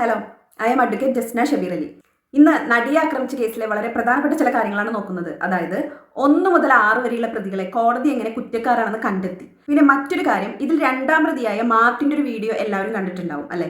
Hello I'm advocate Jasna Shabeer Ali. ഇന്ന് നടിയെ ആക്രമിച്ച കേസിലെ വളരെ പ്രധാനപ്പെട്ട ചില കാര്യങ്ങളാണ് നോക്കുന്നത്. അതായത് ഒന്ന് മുതൽ ആറ് വരെയുള്ള പ്രതികളെ കോടതി എങ്ങനെ കുറ്റക്കാരാണെന്ന് കണ്ടെത്തി. പിന്നെ മറ്റൊരു കാര്യം ഇതിൽ രണ്ടാം പ്രതിയായ മാർട്ടിന്റെ ഒരു വീഡിയോ എല്ലാവരും കണ്ടിട്ടുണ്ടാവും അല്ലെ?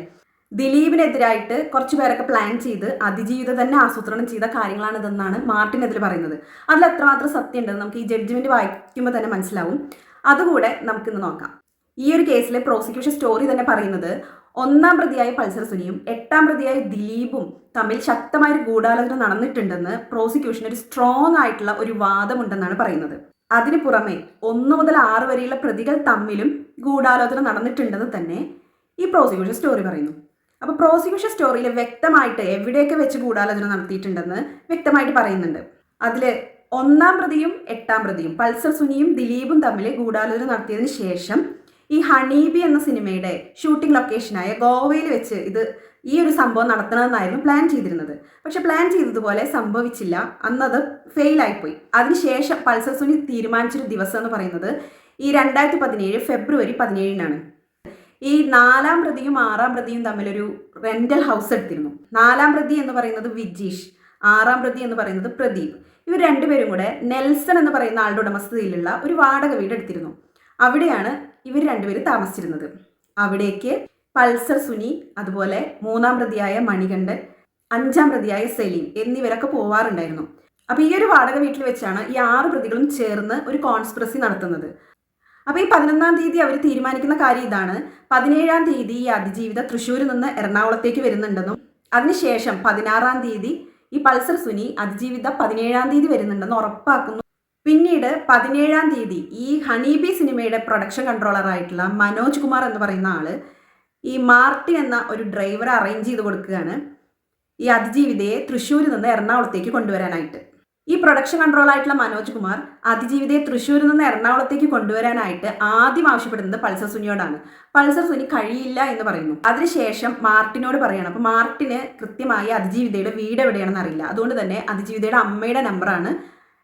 ദിലീപിനെതിരായിട്ട് കുറച്ച് പേരൊക്കെ പ്ലാൻ ചെയ്ത് അതിജീവിതം തന്നെ ആസൂത്രണം ചെയ്ത കാര്യങ്ങളാണിതെന്നാണ് മാർട്ടിൻ അതിൽ പറയുന്നത്. അതിൽ എത്രമാത്രം സത്യം ഉണ്ടെന്ന് നമുക്ക് ഈ ജഡ്ജ്മെന്റ് വായിക്കുമ്പോൾ തന്നെ മനസ്സിലാവും. അതുകൂടെ നമുക്കിന്ന് നോക്കാം. ഈ ഒരു കേസിലെ പ്രോസിക്യൂഷൻ സ്റ്റോറി തന്നെ പറയുന്നത് ഒന്നാം പ്രതിയായ പൾസർ സുനിയും എട്ടാം പ്രതിയായ ദിലീപും തമ്മിൽ ശക്തമായ ഒരു ഗൂഢാലോചന നടന്നിട്ടുണ്ടെന്ന് പ്രോസിക്യൂഷൻ ഒരു സ്ട്രോങ് ആയിട്ടുള്ള ഒരു വാദമുണ്ടെന്നാണ് പറയുന്നത്. അതിന് പുറമെ ഒന്നു മുതൽ ആറ് വരെയുള്ള പ്രതികൾ തമ്മിലും ഗൂഢാലോചന നടന്നിട്ടുണ്ടെന്ന് തന്നെ ഈ പ്രോസിക്യൂഷൻ സ്റ്റോറി പറയുന്നു. അപ്പോൾ പ്രോസിക്യൂഷൻ സ്റ്റോറിയിൽ വ്യക്തമായിട്ട് എവിടെയൊക്കെ വെച്ച് ഗൂഢാലോചന നടത്തിയിട്ടുണ്ടെന്ന് വ്യക്തമായിട്ട് പറയുന്നുണ്ട്. അതിൽ ഒന്നാം പ്രതിയും എട്ടാം പ്രതിയും പൾസർ സുനിയും ദിലീപും തമ്മിൽ ഗൂഢാലോചന നടത്തിയതിന് ശേഷം ഈ ഹണീബി എന്ന സിനിമയുടെ ഷൂട്ടിംഗ് ലൊക്കേഷനായ ഗോവയിൽ വെച്ച് ഇത് ഈ ഒരു സംഭവം നടത്തണമെന്നായിരുന്നു പ്ലാൻ ചെയ്തിരുന്നത്. പക്ഷെ പ്ലാൻ ചെയ്തതുപോലെ സംഭവിച്ചില്ല. അന്നത് ഫെയിൽ ആയിപ്പോയി. അതിനുശേഷം പൾസർ സുനി തീരുമാനിച്ചൊരു ദിവസം എന്ന് പറയുന്നത് ഈ രണ്ടായിരത്തി പതിനേഴ് ഫെബ്രുവരി പതിനേഴിനാണ്. ഈ നാലാം പ്രതിയും ആറാം പ്രതിയും തമ്മിലൊരു റെന്റൽ ഹൗസ് എടുത്തിരുന്നു. നാലാം പ്രതി എന്ന് പറയുന്നത് വിജീഷ് ആറാം പ്രതി എന്ന് പറയുന്നത് പ്രദീപ്. ഇവർ രണ്ടുപേരും കൂടെ നെൽസൺ എന്ന് പറയുന്ന ആളുടെ ഉടമസ്ഥതയിലുള്ള ഒരു വാടക വീട് എടുത്തിരുന്നു. അവിടെയാണ് ഇവർ രണ്ടുപേരും താമസിച്ചിരുന്നത്. അവിടേക്ക് പൾസർ സുനി അതുപോലെ മൂന്നാം പ്രതിയായ മണികണ്ഠൻ അഞ്ചാം പ്രതിയായ സലീം എന്നിവരൊക്കെ പോവാറുണ്ടായിരുന്നു. അപ്പോൾ ഈ ഒരു വാടക വീട്ടിൽ വെച്ചാണ് ഈ ആറ് പ്രതികളും ചേർന്ന് ഒരു കോൺസ്പ്രസി നടത്തുന്നത്. അപ്പോൾ ഈ പതിനൊന്നാം തീയതി അവർ തീരുമാനിക്കുന്ന കാര്യം ഇതാണ്. പതിനേഴാം തീയതി ഈ അതിജീവിത തൃശ്ശൂരിൽ നിന്ന് എറണാകുളത്തേക്ക് വരുന്നുണ്ടെന്നും അതിനുശേഷം പതിനാറാം തീയതി ഈ പൾസർ സുനി അതിജീവിത പതിനേഴാം തീയതി വരുന്നുണ്ടെന്ന് ഉറപ്പാക്കുന്നു പിന്നീട് പതിനേഴാം തീയതി ഈ ഹണീബി സിനിമയുടെ പ്രൊഡക്ഷൻ കൺട്രോളറായിട്ടുള്ള മനോജ് കുമാർ എന്ന് പറയുന്ന ആൾ ഈ മാർട്ടിൻ എന്ന ഒരു ഡ്രൈവറെ അറേഞ്ച് ചെയ്ത് കൊടുക്കുകയാണ് ഈ അതിജീവിതയെ തൃശ്ശൂരിൽ നിന്ന് എറണാകുളത്തേക്ക് കൊണ്ടുവരാനായിട്ട്. ഈ പ്രൊഡക്ഷൻ കൺട്രോൾ ആയിട്ടുള്ള മനോജ് കുമാർ അതിജീവിതയെ തൃശ്ശൂരിൽ നിന്ന് എറണാകുളത്തേക്ക് കൊണ്ടുവരാനായിട്ട് ആദ്യം ആവശ്യപ്പെടുന്നത് പൾസർ സുനിയോടാണ്. പൾസർ സുനി കഴിയില്ല എന്ന് പറയുന്നു. അതിനുശേഷം മാർട്ടിനോട് പറയണം അപ്പൊ മാർട്ടിന് കൃത്യമായി അതിജീവിതയുടെ വീട് എവിടെയാണെന്ന് അറിയില്ല. അതുകൊണ്ട് തന്നെ അതിജീവിതയുടെ അമ്മയുടെ നമ്പറാണ്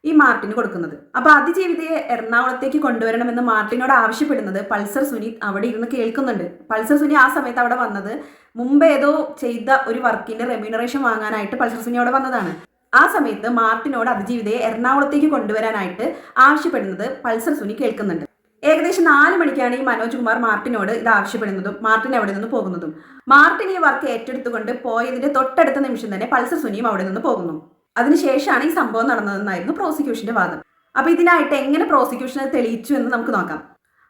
ഈ മാർട്ടിന് കൊടുക്കുന്നത്. അപ്പൊ അതിജീവിതയെ എറണാകുളത്തേക്ക് കൊണ്ടുവരണമെന്ന് മാർട്ടിനോട് ആവശ്യപ്പെടുന്നത് പൾസർ സുനി അവിടെ ഇരുന്ന് കേൾക്കുന്നുണ്ട്. പൾസർ സുനി ആ സമയത്ത് അവിടെ വന്നത് മുമ്പ് ഏതോ ചെയ്ത ഒരു വർക്കിന്റെ റെമ്യൂണറേഷൻ വാങ്ങാനായിട്ട് പൾസർ സുനി അവിടെ വന്നതാണ്. ആ സമയത്ത് മാർട്ടിനോട് അതിജീവിതയെ എറണാകുളത്തേക്ക് കൊണ്ടുവരാനായിട്ട് ആവശ്യപ്പെടുന്നത് പൾസർ സുനി കേൾക്കുന്നുണ്ട്. ഏകദേശം നാല് മണിക്കാണ് ഈ മനോജ് കുമാർ മാർട്ടിനോട് ഇത് ആവശ്യപ്പെടുന്നതും മാർട്ടിൻ അവിടെ നിന്ന് പോകുന്നതും. മാർട്ടിൻ ഈ വർക്ക് ഏറ്റെടുത്തുകൊണ്ട് പോയതിന്റെ തൊട്ടടുത്ത നിമിഷം തന്നെ പൾസർ സുനിയും അവിടെ നിന്ന് പോകുന്നു. അതിനുശേഷമാണ് ഈ സംഭവം നടന്നതെന്നായിരുന്നു പ്രോസിക്യൂഷന്റെ വാദം. അപ്പൊ ഇതിനായിട്ട് എങ്ങനെ പ്രോസിക്യൂഷൻ അത് തെളിയിച്ചു എന്ന് നമുക്ക് നോക്കാം.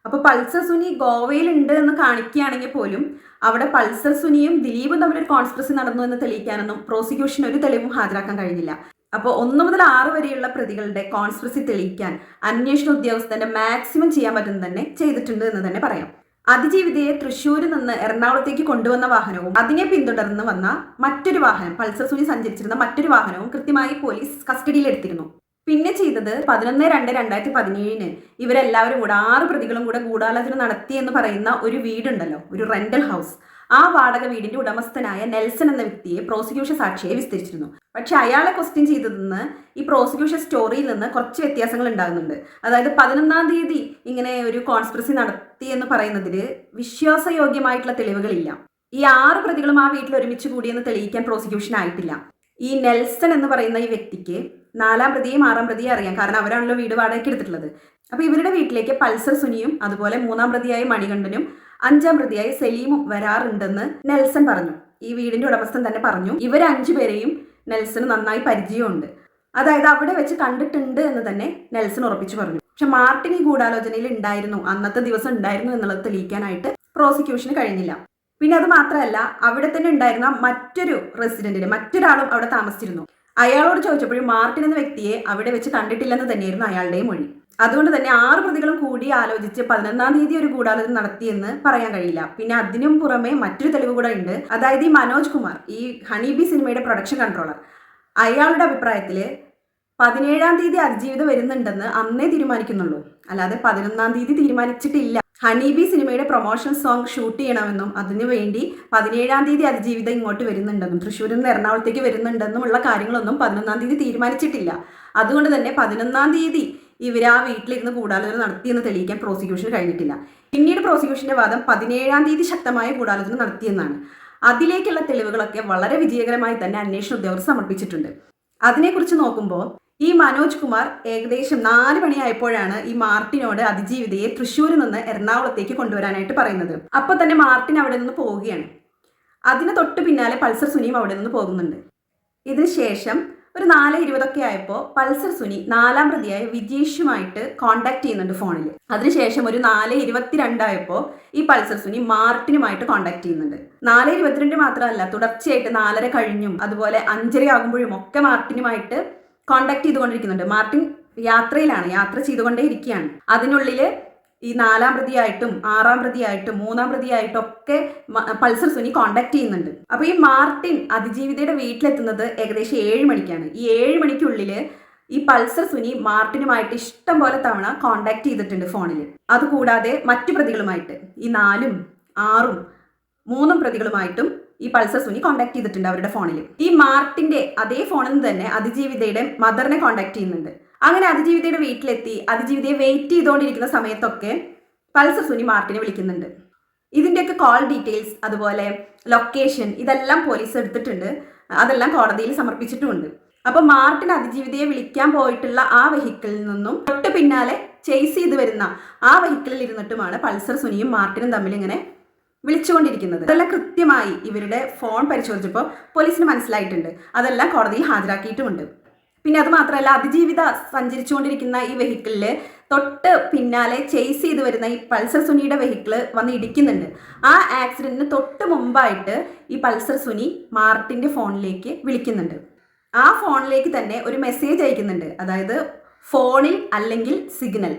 അപ്പൊ പൾസർ സുനി ഗോവയിൽ ഉണ്ട് എന്ന് കാണിക്കുകയാണെങ്കിൽ പോലും അവിടെ പൾസർ സുനിയും ദിലീപും ഒരു കോൺസ്പ്രസി നടന്നു എന്ന് തെളിയിക്കാനൊന്നും പ്രോസിക്യൂഷൻ ഒരു തെളിവും ഹാജരാക്കാൻ കഴിഞ്ഞില്ല. അപ്പോൾ ഒന്ന് മുതൽ ആറ് വരെയുള്ള പ്രതികളുടെ കോൺസ്പ്രസി തെളിയിക്കാൻ അന്വേഷണ ഉദ്യോഗസ്ഥന്റെ മാക്സിമം ചെയ്യാൻ പറ്റുന്നത് തന്നെ ചെയ്തിട്ടുണ്ട് എന്ന് തന്നെ പറയാം. അതിജീവിതയെ തൃശ്ശൂരിൽ നിന്ന് എറണാകുളത്തേക്ക് കൊണ്ടുവന്ന വാഹനവും അതിനെ പിന്തുടർന്ന് വന്ന മറ്റൊരു വാഹനം പൾസർ സുനി സഞ്ചരിച്ചിരുന്ന മറ്റൊരു വാഹനവും കൃത്യമായി പോലീസ് കസ്റ്റഡിയിൽ എടുത്തിരുന്നു. പിന്നെ ചെയ്തത് പതിനൊന്ന് രണ്ട് രണ്ടായിരത്തി പതിനേഴിന് ഇവരെല്ലാവരും കൂടെ ആറ് പ്രതികളും കൂടെ ഗൂഢാലോചന നടത്തി എന്ന് പറയുന്ന ഒരു വീടുണ്ടല്ലോ ഒരു റെന്റൽ ഹൗസ് ആ വാടക വീടിന്റെ ഉടമസ്ഥനായ നെൽസൺ എന്ന വ്യക്തിയെ പ്രോസിക്യൂഷൻ സാക്ഷിയെ വിസ്തരിച്ചിരുന്നു. പക്ഷെ അയാളെ ക്വസ്റ്റ്യൻ ചെയ്തതെന്ന് ഈ പ്രോസിക്യൂഷൻ സ്റ്റോറിയിൽ നിന്ന് കുറച്ച് വ്യത്യാസങ്ങൾ ഉണ്ടാകുന്നുണ്ട്. അതായത് പതിനൊന്നാം തീയതി ഇങ്ങനെ ഒരു കോൺസ്പിറസി നടത്തി എന്ന് പറയുന്നതിൽ വിശ്വാസയോഗ്യമായിട്ടുള്ള തെളിവുകളില്ല. ഈ ആറ് പ്രതികളും ആ വീട്ടിൽ ഒരുമിച്ച് കൂടിയെന്ന് തെളിയിക്കാൻ പ്രോസിക്യൂഷൻ ആയിട്ടില്ല. ഈ നെൽസൺ എന്ന് പറയുന്ന ഈ വ്യക്തിക്ക് നാലാം പ്രതിയും ആറാം പ്രതിയും അറിയാം. കാരണം അവരാണല്ലോ വീട് വാടകയ്ക്ക് എടുത്തിട്ടുള്ളത്. അപ്പൊ ഇവരുടെ വീട്ടിലേക്ക് പൾസർ സുനിയും അതുപോലെ മൂന്നാം പ്രതിയായ മണികണ്ഠനും അഞ്ചാം പ്രതിയായ സലീമും വരാറുണ്ടെന്ന് നെൽസൺ പറഞ്ഞു. ഈ വീടിന്റെ ഉടമസ്ഥൻ തന്നെ പറഞ്ഞു ഇവർ അഞ്ചുപേരെയും നെൽസന് നന്നായി പരിചയമുണ്ട്. അതായത് അവിടെ വെച്ച് കണ്ടിട്ടുണ്ട് എന്ന് തന്നെ നെൽസൺ ഉറപ്പിച്ചു പറഞ്ഞു. പക്ഷെ മാർട്ടിൻ ഈ ഗൂഢാലോചനയിൽ ഉണ്ടായിരുന്നു അന്നത്തെ ദിവസം ഉണ്ടായിരുന്നു എന്നുള്ളത് തെളിയിക്കാനായിട്ട് പ്രോസിക്യൂഷന് കഴിഞ്ഞില്ല. പിന്നെ അത് മാത്രമല്ല അവിടെ തന്നെ ഉണ്ടായിരുന്ന മറ്റൊരു റെസിഡന്റിന് മറ്റൊരാളും അവിടെ താമസിച്ചിരുന്നു. അയാളോട് ചോദിച്ചപ്പോഴും മാർട്ടിൻ എന്ന വ്യക്തിയെ അവിടെ വെച്ച് കണ്ടിട്ടില്ലെന്ന് തന്നെയായിരുന്നു അയാളുടെയും മൊഴി. അതുകൊണ്ട് തന്നെ ആറ് പ്രതികളും കൂടി ആലോചിച്ച് പതിനൊന്നാം തീയതി ഒരു ഗൂഢാലോചന നടത്തിയെന്ന് പറയാൻ കഴിയില്ല. പിന്നെ അതിനും പുറമെ മറ്റൊരു തെളിവ് കൂടെ ഉണ്ട്. അതായത് ഈ മനോജ് കുമാർ ഈ ഹണിബി സിനിമയുടെ പ്രൊഡക്ഷൻ കൺട്രോളർ അയാളുടെ അഭിപ്രായത്തിൽ പതിനേഴാം തീയതി അതിജീവിതം വരുന്നുണ്ടെന്ന് അന്നേ തീരുമാനിക്കുന്നുള്ളൂ. അല്ലാതെ പതിനൊന്നാം തീയതി തീരുമാനിച്ചിട്ടില്ല. ഹണിബി സിനിമയുടെ പ്രൊമോഷൻ സോങ് ഷൂട്ട് ചെയ്യണമെന്നും അതിനുവേണ്ടി പതിനേഴാം തീയതി അതിജീവിതം ഇങ്ങോട്ട് വരുന്നുണ്ടെന്നും തൃശ്ശൂരിൽ നിന്ന് എറണാകുളത്തേക്ക് വരുന്നുണ്ടെന്നുമുള്ള കാര്യങ്ങളൊന്നും പതിനൊന്നാം തീയതി തീരുമാനിച്ചിട്ടില്ല. അതുകൊണ്ട് തന്നെ പതിനൊന്നാം തീയതി ഇവർ ആ വീട്ടിലിരുന്ന് ഗൂഢാലോചന നടത്തിയെന്ന് തെളിയിക്കാൻ പ്രോസിക്യൂഷന് കഴിഞ്ഞിട്ടില്ല. പിന്നീട് പ്രോസിക്യൂഷന്റെ വാദം പതിനേഴാം തീയതി ശക്തമായ ഗൂഢാലോചന നടത്തിയെന്നാണ്. അതിലേക്കുള്ള തെളിവുകളൊക്കെ വളരെ വിജയകരമായി തന്നെ അന്വേഷണ ഉദ്യോഗസ്ഥർ സമർപ്പിച്ചിട്ടുണ്ട്. അതിനെക്കുറിച്ച് നോക്കുമ്പോൾ ഈ മനോജ് കുമാർ ഏകദേശം നാല് മണിയായപ്പോഴാണ് ഈ മാർട്ടിനോട് അതിജീവിതയെ തൃശ്ശൂരിൽ നിന്ന് എറണാകുളത്തേക്ക് കൊണ്ടുവരാനായിട്ട് പറയുന്നത്. അപ്പോൾ തന്നെ മാർട്ടിൻ അവിടെ നിന്ന് പോവുകയാണ്. അതിന് തൊട്ട് പിന്നാലെ പൾസർ സുനിയും അവിടെ നിന്ന് പോകുന്നുണ്ട്. ഇതിന് ശേഷം ഒരു നാല് ഇരുപതൊക്കെ ആയപ്പോൾ പൾസർ സുനി നാലാം പ്രതിയായ വിജേഷുമായിട്ട് കോണ്ടാക്ട് ചെയ്യുന്നുണ്ട് ഫോണിൽ അതിനുശേഷം ഒരു നാല് ഇരുപത്തിരണ്ടായപ്പോൾ ഈ പൾസർ സുനി മാർട്ടിനുമായിട്ട് കോണ്ടാക്ട് ചെയ്യുന്നുണ്ട്. നാല് ഇരുപത്തിരണ്ട് മാത്രമല്ല തുടർച്ചയായിട്ട് നാലര കഴിഞ്ഞും അതുപോലെ അഞ്ചര ആകുമ്പോഴും ഒക്കെ മാർട്ടിനുമായിട്ട് കോണ്ടാക്ട് ചെയ്തുകൊണ്ടിരിക്കുന്നുണ്ട്. മാർട്ടിൻ യാത്രയിലാണ് യാത്ര ചെയ്തുകൊണ്ടേ ഇരിക്കുകയാണ് അതിനുള്ളിൽ ഈ നാലാം പ്രതിയായിട്ടും ആറാം പ്രതിയായിട്ടും മൂന്നാം പ്രതിയായിട്ടും ഒക്കെ പൾസർ സുനി കോണ്ടാക്ട് ചെയ്യുന്നുണ്ട്. അപ്പോൾ ഈ മാർട്ടിൻ അതിജീവിതയുടെ വീട്ടിലെത്തുന്നത് ഏകദേശം ഏഴ് മണിക്കാണ്. ഈ ഏഴ് മണിക്കുള്ളിൽ ഈ പൾസർ സുനി മാർട്ടിനുമായിട്ട് ഇഷ്ടം പോലെ തവണ കോണ്ടാക്ട് ചെയ്തിട്ടുണ്ട് ഫോണിൽ അതുകൂടാതെ മറ്റു പ്രതികളുമായിട്ട് ഈ നാലും ആറും മൂന്നും പ്രതികളുമായിട്ടും ഈ പൾസർ സുനി കോണ്ടാക്ട് ചെയ്തിട്ടുണ്ട് അവരുടെ ഫോണിൽ ഈ മാർട്ടിന്റെ അതേ ഫോണിൽ നിന്ന് തന്നെ അതിജീവിതയുടെ മദറിനെ കോണ്ടാക്ട് ചെയ്യുന്നുണ്ട്. അങ്ങനെ അതിജീവിതയുടെ വീട്ടിലെത്തി അതിജീവിതയെ വെയിറ്റ് ചെയ്തുകൊണ്ടിരിക്കുന്ന സമയത്തൊക്കെ പൾസർ സുനി മാർട്ടിനെ വിളിക്കുന്നുണ്ട്. ഇതിന്റെയൊക്കെ കോൾ ഡീറ്റെയിൽസ് അതുപോലെ ലൊക്കേഷൻ ഇതെല്ലാം പോലീസ് എടുത്തിട്ടുണ്ട്. അതെല്ലാം കോടതിയിൽ സമർപ്പിച്ചിട്ടുമുണ്ട്. അപ്പൊ മാർട്ടിൻ അതിജീവിതയെ വിളിക്കാൻ പോയിട്ടുള്ള ആ വെഹിക്കിളിൽ നിന്നും തൊട്ട് പിന്നാലെ ചേസ് ചെയ്ത് വരുന്ന ആ വെഹിക്കിളിൽ ഇരുന്നിട്ടുമാണ് പൾസർ സുനിയും മാർട്ടിനും തമ്മിൽ ഇങ്ങനെ വിളിച്ചുകൊണ്ടിരിക്കുന്നത്. അതെല്ലാം കൃത്യമായി ഇവരുടെ ഫോൺ പരിശോധിച്ചപ്പോൾ പോലീസിന് മനസ്സിലായിട്ടുണ്ട്. അതെല്ലാം കോടതിയിൽ ഹാജരാക്കിയിട്ടുമുണ്ട്. പിന്നെ അത് മാത്രമല്ല അതിജീവിത സഞ്ചരിച്ചുകൊണ്ടിരിക്കുന്ന ഈ വെഹിക്കിളിൽ തൊട്ട് പിന്നാലെ ചേസ് ചെയ്ത് വരുന്ന ഈ പൾസർ സുനിയുടെ വെഹിക്കിൾ വന്ന് ഇടിക്കുന്നുണ്ട്. ആ ആക്സിഡന്റിന് തൊട്ട് മുമ്പായിട്ട് ഈ പൾസർ സുനി മാർട്ടിന്റെ ഫോണിലേക്ക് വിളിക്കുന്നുണ്ട്. ആ ഫോണിലേക്ക് തന്നെ ഒരു മെസ്സേജ് അയക്കുന്നുണ്ട്. അതായത് ഫോണിൽ അല്ലെങ്കിൽ സിഗ്നൽ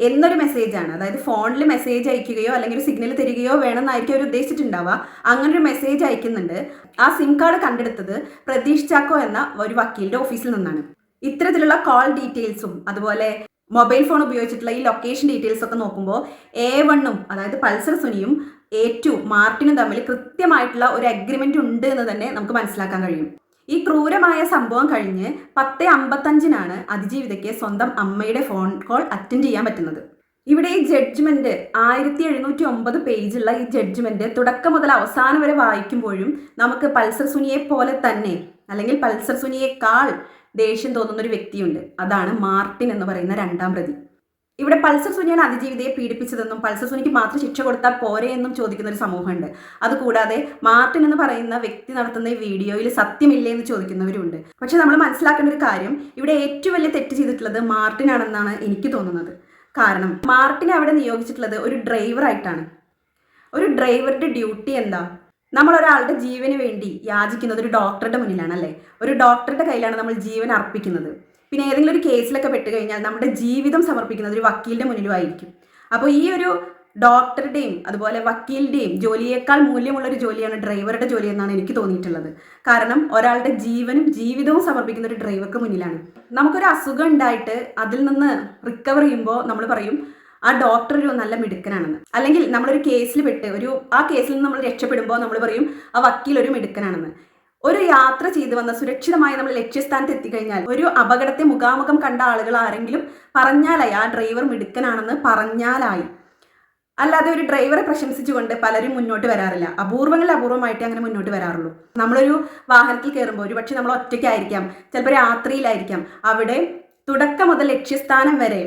എന്നൊരു മെസ്സേജാണ് അതായത് ഫോണിൽ മെസ്സേജ് അയക്കുകയോ അല്ലെങ്കിൽ ഒരു സിഗ്നൽ തരികയോ വേണമെന്നായിരിക്കും അവർ ഉദ്ദേശിച്ചിട്ടുണ്ടാവുക. അങ്ങനെ ഒരു മെസ്സേജ് അയക്കുന്നുണ്ട്. ആ സിം കാർഡ് കണ്ടെടുത്തത് പ്രതീഷ് ചാക്കോ എന്ന ഒരു വക്കീലിന്റെ ഓഫീസിൽ നിന്നാണ്. ഇത്തരത്തിലുള്ള കോൾ ഡീറ്റെയിൽസും അതുപോലെ മൊബൈൽ ഫോൺ ഉപയോഗിച്ചിട്ടുള്ള ഈ ലൊക്കേഷൻ ഡീറ്റെയിൽസ് ഒക്കെ നോക്കുമ്പോൾ എ വണ്ണും അതായത് പൾസർ സുനിയും എ ടു മാർട്ടിനും തമ്മിൽ കൃത്യമായിട്ടുള്ള ഒരു അഗ്രിമെന്റ് ഉണ്ട് എന്ന് തന്നെ നമുക്ക് മനസ്സിലാക്കാൻ കഴിയും. ഈ ക്രൂരമായ സംഭവം കഴിഞ്ഞ് പത്ത് അമ്പത്തഞ്ചിനാണ് അതിജീവിതയ്ക്ക് സ്വന്തം അമ്മയുടെ ഫോൺ കോൾ അറ്റൻഡ് ചെയ്യാൻ പറ്റുന്നത്. ഇവിടെ ഈ ജഡ്ജ്മെന്റ് ആയിരത്തി എഴുന്നൂറ്റി ഒമ്പത് പേജുള്ള ഈ ജഡ്ജ്മെന്റ് തുടക്കം മുതൽ അവസാനം വരെ വായിക്കുമ്പോഴും നമുക്ക് പൾസർ സുനിയെ പോലെ തന്നെ അല്ലെങ്കിൽ പൾസർ സുനിയേക്കാൾ ദേഷ്യം തോന്നുന്ന ഒരു വ്യക്തിയുണ്ട്. അതാണ് മാർട്ടിൻ എന്ന് പറയുന്ന രണ്ടാം പ്രതി. ഇവിടെ പൾസർ സുനിയാണ് അതിജീവിതയെ പീഡിപ്പിച്ചതെന്നും പൾസർ സുനിക്ക് മാത്രം ശിക്ഷ കൊടുത്താൽ പോരെ എന്നും ചോദിക്കുന്ന ഒരു സമൂഹമുണ്ട്. അതുകൂടാതെ മാർട്ടിൻ എന്ന് പറയുന്ന വ്യക്തി നടത്തുന്ന ഈ വീഡിയോയിൽ സത്യമില്ലേ എന്ന് ചോദിക്കുന്നവരുണ്ട്. പക്ഷെ നമ്മൾ മനസ്സിലാക്കേണ്ട ഒരു കാര്യം ഇവിടെ ഏറ്റവും വലിയ തെറ്റ് ചെയ്തിട്ടുള്ളത് മാർട്ടിൻ ആണെന്നാണ് എനിക്ക് തോന്നുന്നത്. കാരണം മാർട്ടിനെ അവിടെ നിയോഗിച്ചിട്ടുള്ളത് ഒരു ഡ്രൈവറായിട്ടാണ്. ഒരു ഡ്രൈവറുടെ ഡ്യൂട്ടി എന്താ? നമ്മൾ ഒരാളുടെ ജീവന് വേണ്ടി യാചിക്കുന്നത് ഒരു ഡോക്ടറുടെ മുന്നിലാണ് അല്ലേ ഒരു ഡോക്ടറുടെ കയ്യിലാണ് നമ്മൾ ജീവൻ അർപ്പിക്കുന്നത്. പിന്നെ ഏതെങ്കിലും ഒരു കേസിലൊക്കെ പെട്ട് കഴിഞ്ഞാൽ നമ്മുടെ ജീവിതം സമർപ്പിക്കുന്നത് ഒരു വക്കീലിന്റെ മുന്നിലും ആയിരിക്കും അപ്പോൾ ഈ ഒരു ഡോക്ടറുടെയും അതുപോലെ വക്കീലിന്റെയും ജോലിയേക്കാൾ മൂല്യമുള്ള ഒരു ജോലിയാണ് ഡ്രൈവറുടെ ജോലി എന്നാണ് എനിക്ക് തോന്നിയിട്ടുള്ളത്. കാരണം ഒരാളുടെ ജീവനും ജീവിതവും സമർപ്പിക്കുന്ന ഒരു ഡ്രൈവർക്ക് മുന്നിലാണ്. നമുക്കൊരു അസുഖം ഉണ്ടായിട്ട് അതിൽ നിന്ന് റിക്കവർ ചെയ്യുമ്പോൾ നമ്മൾ പറയും ആ ഡോക്ടർ ഒരു നല്ല മിടുക്കനാണെന്ന്. അല്ലെങ്കിൽ നമ്മളൊരു കേസിൽ പെട്ട് ഒരു ആ കേസിൽ നിന്ന് നമ്മൾ രക്ഷപ്പെടുമ്പോൾ നമ്മൾ പറയും ആ വക്കീൽ ഒരു മിടുക്കനാണെന്ന്. ഒരു യാത്ര ചെയ്തു വന്ന സുരക്ഷിതമായി നമ്മൾ ലക്ഷ്യസ്ഥാനത്ത് എത്തിക്കഴിഞ്ഞാൽ ഒരു അപകടത്തെ മുഖാമുഖം കണ്ട ആളുകൾ ആരെങ്കിലും പറഞ്ഞാലായി ആ ഡ്രൈവർ മിടുക്കനാണെന്ന് പറഞ്ഞാലായി. അല്ലാതെ ഒരു ഡ്രൈവറെ പ്രശംസിച്ചുകൊണ്ട് പലരും മുന്നോട്ട് വരാറില്ല. അപൂർവങ്ങളിൽ അപൂർവമായിട്ട് അങ്ങനെ മുന്നോട്ട് വരാറുള്ളൂ. നമ്മളൊരു വാഹനത്തിൽ കയറുമ്പോൾ ഒരു പക്ഷെ നമ്മൾ ഒറ്റയ്ക്കായിരിക്കാം ചിലപ്പോൾ രാത്രിയിലായിരിക്കാം. അവിടെ തുടക്കം മുതൽ ലക്ഷ്യസ്ഥാനം വരെ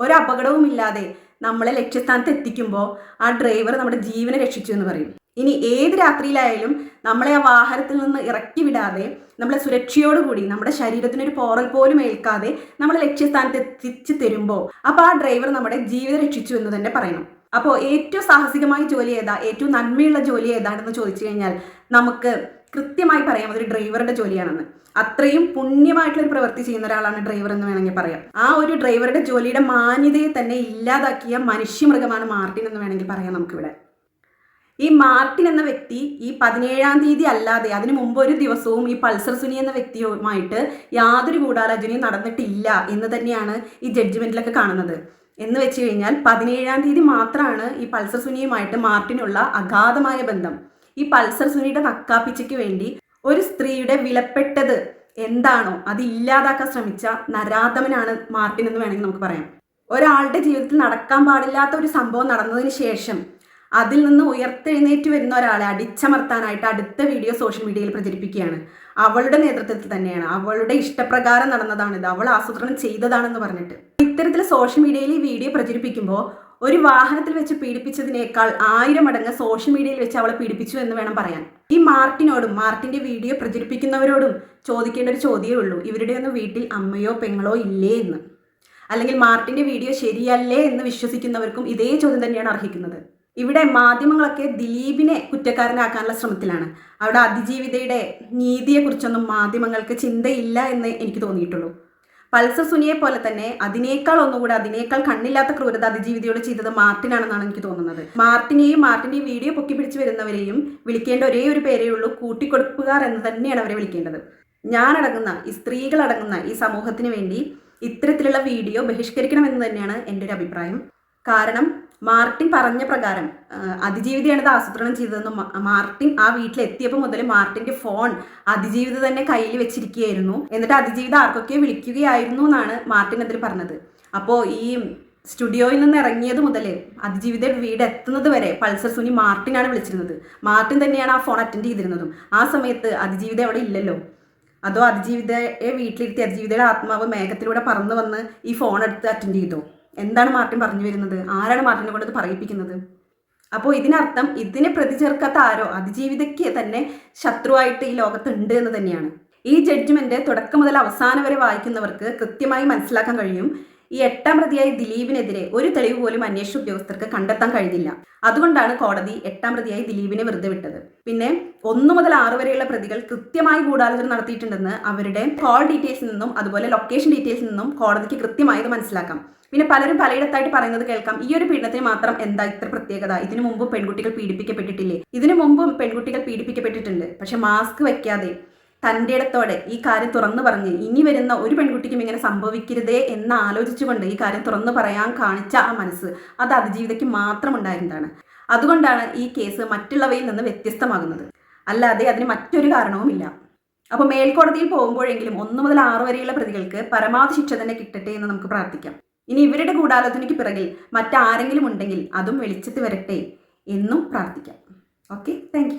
ഒരു അപകടവും ഇല്ലാതെ നമ്മളെ ലക്ഷ്യസ്ഥാനത്ത് എത്തിക്കുമ്പോൾ ആ ഡ്രൈവർ നമ്മുടെ ജീവനെ രക്ഷിച്ചു എന്ന് പറയും. ഇനി ഏത് രാത്രിയിലായാലും നമ്മളെ ആ വാഹനത്തിൽ നിന്ന് ഇറക്കി വിടാതെ നമ്മളെ സുരക്ഷയോടുകൂടി നമ്മുടെ ശരീരത്തിന് ഒരു പോറൽ പോലും ഏൽക്കാതെ നമ്മൾ ലക്ഷ്യസ്ഥാനത്ത് എത്തിച്ചു തരുമ്പോൾ അപ്പോൾ ആ ഡ്രൈവർ നമ്മുടെ ജീവിതം രക്ഷിച്ചു എന്ന് തന്നെ പറയണം. അപ്പോൾ ഏറ്റവും സാഹസികമായ ജോലി ഏതാ? ഏറ്റവും നന്മയുള്ള ജോലി ഏതാണെന്ന് ചോദിച്ചു കഴിഞ്ഞാൽ നമുക്ക് കൃത്യമായി പറയാം അതൊരു ഡ്രൈവറുടെ ജോലിയാണെന്ന്. അത്രയും പുണ്യമായിട്ടുള്ള ഒരു പ്രവൃത്തി ചെയ്യുന്ന ഒരാളാണ് ഡ്രൈവർ എന്ന് വേണമെങ്കിൽ പറയാം. ആ ഒരു ഡ്രൈവറുടെ ജോലിയുടെ മാന്യതയെ തന്നെ ഇല്ലാതാക്കിയ മനുഷ്യമൃഗമാണ് മാർട്ടിൻ എന്ന് വേണമെങ്കിൽ പറയാം നമുക്കിവിടെ. ഈ മാർട്ടിൻ എന്ന വ്യക്തി ഈ പതിനേഴാം തീയതി അല്ലാതെ അതിനു മുമ്പ് ഒരു ദിവസവും ഈ പൾസർ സുനി എന്ന വ്യക്തിയുമായിട്ട് യാതൊരു ഗൂഢാലോചനയും നടന്നിട്ടില്ല എന്ന് തന്നെയാണ് ഈ ജഡ്ജ്മെന്റിലൊക്കെ കാണുന്നത്. എന്ന് വെച്ച് കഴിഞ്ഞാൽ പതിനേഴാം തീയതി മാത്രമാണ് ഈ പൾസർ സുനിയുമായിട്ട് മാർട്ടിനുള്ള അഗാധമായ ബന്ധം. ഈ പൾസർ സുനിയുടെ നക്കാപ്പിച്ചയ്ക്ക് വേണ്ടി ഒരു സ്ത്രീയുടെ വിലപ്പെട്ടത് എന്താണോ അത് ഇല്ലാതാക്കാൻ ശ്രമിച്ച നരാധമനാണ് മാർട്ടിൻ എന്ന് വേണമെങ്കിൽ നമുക്ക് പറയാം. ഒരാളുടെ ജീവിതത്തിൽ നടക്കാൻ പാടില്ലാത്ത ഒരു സംഭവം നടന്നതിന് ശേഷം അതിൽ നിന്ന് ഉയർത്തെഴുന്നേറ്റ് വരുന്ന ഒരാളെ അടിച്ചമർത്താനായിട്ട് അടുത്ത വീഡിയോ സോഷ്യൽ മീഡിയയിൽ പ്രചരിപ്പിക്കുകയാണ്. അവളുടെ നേതൃത്വത്തിൽ തന്നെയാണ്. അവളുടെ ഇഷ്ടപ്രകാരം നടന്നതാണിത് അവൾ ആസൂത്രണം ചെയ്തതാണെന്ന് പറഞ്ഞിട്ട്. ഇത്തരത്തിൽ സോഷ്യൽ മീഡിയയിൽ ഈ വീഡിയോ പ്രചരിപ്പിക്കുമ്പോൾ ഒരു വാഹനത്തിൽ വെച്ച് പീഡിപ്പിച്ചതിനേക്കാൾ ആയിരം മടങ്ങ് സോഷ്യൽ മീഡിയയിൽ വെച്ച് അവളെ പീഡിപ്പിച്ചു എന്ന് വേണം പറയാൻ. ഈ മാർട്ടിനോടും മാർട്ടിന്റെ വീഡിയോ പ്രചരിപ്പിക്കുന്നവരോടും ചോദിക്കേണ്ട ഒരു ചോദ്യമേ ഉള്ളൂ. ഇവരുടെ ഒന്നും വീട്ടിൽ അമ്മയോ പെങ്ങളോ ഇല്ലേ എന്ന്. അല്ലെങ്കിൽ മാർട്ടിന്റെ വീഡിയോ ശരിയല്ലേ എന്ന് വിശ്വസിക്കുന്നവർക്കും ഇതേ ചോദ്യം തന്നെയാണ് അർഹിക്കുന്നത്. ഇവിടെ മാധ്യമങ്ങളൊക്കെ ദിലീപിനെ കുറ്റക്കാരനാക്കാനുള്ള ശ്രമത്തിലാണ്. അവിടെ അതിജീവിതയുടെ നീതിയെക്കുറിച്ചൊന്നും മാധ്യമങ്ങൾക്ക് ചിന്തയില്ല എന്ന് എനിക്ക് തോന്നിയിട്ടുള്ളൂ. പൾസർ സുനിയെ പോലെ തന്നെ അതിനേക്കാൾ ഒന്നുകൂടെ അതിനേക്കാൾ കണ്ണില്ലാത്ത ക്രൂരത അതിജീവിതയോട് ചെയ്തത് മാർട്ടിനാണെന്നാണ് എനിക്ക് തോന്നുന്നത്. മാർട്ടിനെയും മാർട്ടിന്റെ വീഡിയോ പൊക്കി പിടിച്ചു വരുന്നവരെയും വിളിക്കേണ്ട ഒരേ ഒരു പേരേ ഉള്ളൂ കൂട്ടിക്കൊടുപ്പുകാർ എന്ന് തന്നെയാണ് അവരെ വിളിക്കേണ്ടത്. ഞാനടങ്ങുന്ന ഈ സ്ത്രീകളടങ്ങുന്ന ഈ സമൂഹത്തിന് വേണ്ടി ഇത്തരത്തിലുള്ള വീഡിയോ ബഹിഷ്കരിക്കണമെന്ന് തന്നെയാണ് എന്റെ ഒരു അഭിപ്രായം. കാരണം മാർട്ടിൻ പറഞ്ഞ പ്രകാരം അതിജീവിതയാണ് ഇത് ആസൂത്രണം ചെയ്തതെന്നും മാർട്ടിൻ ആ വീട്ടിലെത്തിയപ്പോൾ മുതൽ മാർട്ടിന്റെ ഫോൺ അതിജീവിത തന്നെ കയ്യിൽ വെച്ചിരിക്കുകയായിരുന്നു. എന്നിട്ട് അതിജീവിത ആർക്കൊക്കെ വിളിക്കുകയായിരുന്നു എന്നാണ് മാർട്ടിൻ അതിൽ പറഞ്ഞത്. അപ്പോൾ ഈ സ്റ്റുഡിയോയിൽ നിന്ന് ഇറങ്ങിയത് മുതൽ അതിജീവിത വീട് എത്തുന്നത് വരെ പൾസർ സുനി മാർട്ടിനാണ് വിളിച്ചിരുന്നത്. മാർട്ടിൻ തന്നെയാണ് ആ ഫോൺ അറ്റൻഡ് ചെയ്തിരുന്നതും. ആ സമയത്ത് അതിജീവിത അവിടെ ഇല്ലല്ലോ. അതോ അതിജീവിതയെ വീട്ടിലിരുത്തി അതിജീവിതയുടെ ആത്മാവ് മേഘത്തിലൂടെ പറന്നു വന്ന് ഈ ഫോൺ എടുത്ത് അറ്റൻഡ് ചെയ്തോ? എന്താണ് മാർട്ടിൻ പറഞ്ഞു വരുന്നത്? ആരാണ് മാർട്ടിനെ കൊണ്ട് പറയിപ്പിക്കുന്നത്? അപ്പോൾ ഇതിനർത്ഥം ഇതിനെ പ്രതി ചേർക്കാത്ത ആരോ അതിജീവിതയ്ക്ക് തന്നെ ശത്രുവായിട്ട് ഈ ലോകത്തുണ്ട് എന്ന് തന്നെയാണ്. ഈ ജഡ്ജ്മെന്റ് തുടക്കം മുതൽ അവസാനം വരെ വായിക്കുന്നവർക്ക് കൃത്യമായി മനസ്സിലാക്കാൻ കഴിയും. ഈ എട്ടാം പ്രതിയായ ദിലീപിനെതിരെ ഒരു തെളിവ് പോലും അന്വേഷണ ഉദ്യോഗസ്ഥർക്ക് കണ്ടെത്താൻ കഴിഞ്ഞില്ല. അതുകൊണ്ടാണ് കോടതി എട്ടാം പ്രതിയായി ദിലീപിനെ വെറുതെ വിട്ടത്. പിന്നെ ഒന്നു മുതൽ ആറ് വരെയുള്ള പ്രതികൾ കൃത്യമായി ഗൂഢാലോചന നടത്തിയിട്ടുണ്ടെന്ന് അവരുടെ കോൾ ഡീറ്റെയിൽസിൽ നിന്നും അതുപോലെ ലൊക്കേഷൻ ഡീറ്റെയിൽസിൽ നിന്നും കോടതിക്ക് കൃത്യമായത് മനസ്സിലാക്കാം. പിന്നെ പലരും പലയിടത്തായിട്ട് പറയുന്നത് കേൾക്കാം. ഈ ഒരു പീഡനത്തിന് മാത്രം എന്താ ഇത്ര പ്രത്യേകത? ഇതിനു മുമ്പും പെൺകുട്ടികൾ പീഡിപ്പിക്കപ്പെട്ടിട്ടില്ലേ? ഇതിനു മുമ്പും പെൺകുട്ടികൾ പീഡിപ്പിക്കപ്പെട്ടിട്ടുണ്ട്. പക്ഷെ മാസ്ക് വെക്കാതെ തന്റെ ഇടത്തോടെ ഈ കാര്യം തുറന്നു പറഞ്ഞ് ഇനി വരുന്ന ഒരു പെൺകുട്ടിക്കും ഇങ്ങനെ സംഭവിക്കരുതേ എന്ന് ആലോചിച്ചുകൊണ്ട് ഈ കാര്യം തുറന്നു പറയാൻ കാണിച്ച ആ മനസ്സ് അത് അതിജീവിതയ്ക്ക് മാത്രം ഉണ്ടായിരുന്നതാണ്. അതുകൊണ്ടാണ് ഈ കേസ് മറ്റുള്ളവയിൽ നിന്ന് വ്യത്യസ്തമാകുന്നത്. അല്ലാതെ അതിന് മറ്റൊരു കാരണവുമില്ല. അപ്പോൾ മേൽക്കോടതിയിൽ പോകുമ്പോഴെങ്കിലും ഒന്ന് മുതൽ ആറ് വരെയുള്ള പ്രതികൾക്ക് പരമാവധി ശിക്ഷ തന്നെ കിട്ടട്ടെ എന്ന് നമുക്ക് പ്രാർത്ഥിക്കാം. ഇനി ഇവരുടെ ഗൂഢാലോചനയ്ക്ക് പിറകിൽ മറ്റാരെങ്കിലും ഉണ്ടെങ്കിൽ അതും വെളിച്ചത്ത് വരട്ടെ എന്നും പ്രാർത്ഥിക്കാം. Okay thank